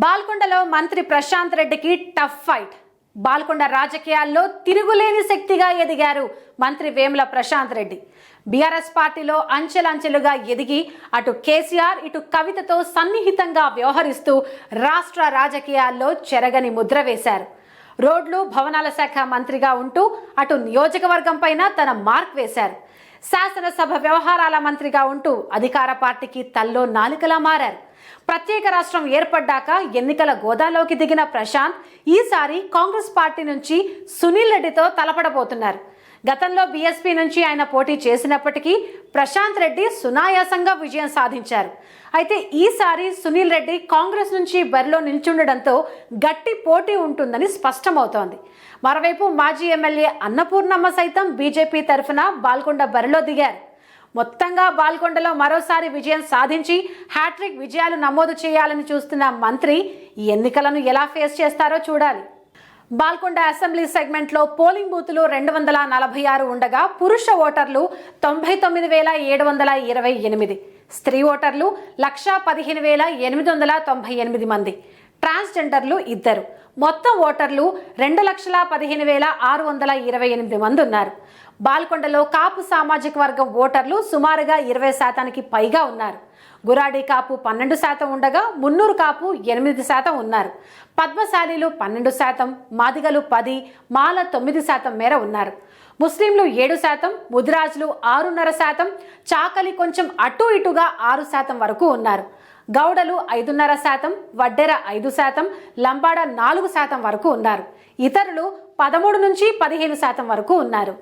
బాల్కొండలో మంత్రి ప్రశాంత్ రెడ్డికి tough fight. Balkonda రాజకీయాల్లో తిరుగులేని శక్తిగా ఎదిగారు మంత్రి వేముల ప్రశాంత్ రెడ్డి. బీఆర్ఎస్ పార్టీలో అంచెలంచెలుగా ఎదిగి అటు కేసీఆర్ ఇటు కవితతో సన్నిహితంగా వ్యవహరిస్తూ రాష్ట్ర రాజకీయాల్లో చెరగని ముద్ర వేశారు. రోడ్లు భవనాల శాఖ మంత్రిగా ఉంటూ అటు నియోజకవర్గం పైన తన మార్క్ వేశారు. శాసనసభ వ్యవహారాల మంత్రిగా ఉంటూ అధికార పార్టీకి తల్లో నాలుకలా మారారు. ప్రత్యేక రాష్ట్రం ఏర్పడ్డాక ఎన్నికల గోదాలోకి దిగిన ప్రశాంత్ ఈసారి కాంగ్రెస్ పార్టీ నుంచి సునీల్ రెడ్డితో తలపడబోతున్నారు. గతంలో బీఎస్పీ నుంచి ఆయన పోటీ చేసినప్పటికీ ప్రశాంత్ రెడ్డి సునాయాసంగా విజయం సాధించారు. అయితే ఈసారి సునీల్ రెడ్డి కాంగ్రెస్ నుంచి బరిలో నిల్చుండడంతో గట్టి పోటీ ఉంటుందని స్పష్టమవుతోంది. మరోవైపు మాజీ ఎమ్మెల్యే అన్నపూర్ణమ్మ సైతం బీజేపీ తరఫున బాల్కొండ బరిలో దిగారు. మొత్తంగా బాల్కొండలో మరోసారి విజయం సాధించి హ్యాట్రిక్ విజయాలు నమోదు చేయాలని చూస్తున్న మంత్రి ఈ ఎన్నికలను ఎలా ఫేస్ చేస్తారో చూడాలి. బాల్కొండ అసెంబ్లీ సెగ్మెంట్లో పోలింగ్ బూతులు రెండు వందల నలభై ఆరు ఉండగా పురుష ఓటర్లు తొంభై తొమ్మిది వేల ఏడు వందల ఇరవై ఎనిమిది. స్త్రీ ఓటర్లు లక్షా పదిహేను వేల ఎనిమిది వందల తొంభై ఎనిమిది మంది. ట్రాన్స్జెండర్లు ఇద్దరు. మొత్తం ఓటర్లు రెండు లక్షల పదిహేను వేల ఆరు వందల ఇరవై ఎనిమిది మంది ఉన్నారు. బాల్కొండలో కాపు సామాజిక వర్గం ఓటర్లు సుమారుగా ఇరవై శాతానికి పైగా ఉన్నారు. గురాడి కాపు పన్నెండు శాతం ఉండగా మున్నూరు కాపు ఎనిమిది శాతం ఉన్నారు. పద్మశాలీలు పన్నెండు శాతం మాదిగలు పది మాల తొమ్మిది శాతం మేర ఉన్నారు. ముస్లింలు ఏడు శాతం ముదిరాజులు ఆరున్నర శాతం చాకలి కొంచెం అటు ఇటుగా ఆరు శాతం వరకు ఉన్నారు. గౌడలు ఐదున్నర శాతం వడ్డెర ఐదు శాతం లంబాడ నాలుగు శాతం వరకు ఉన్నారు. ఇతరులు పదమూడు నుంచి పదిహేను శాతం వరకు ఉన్నారు.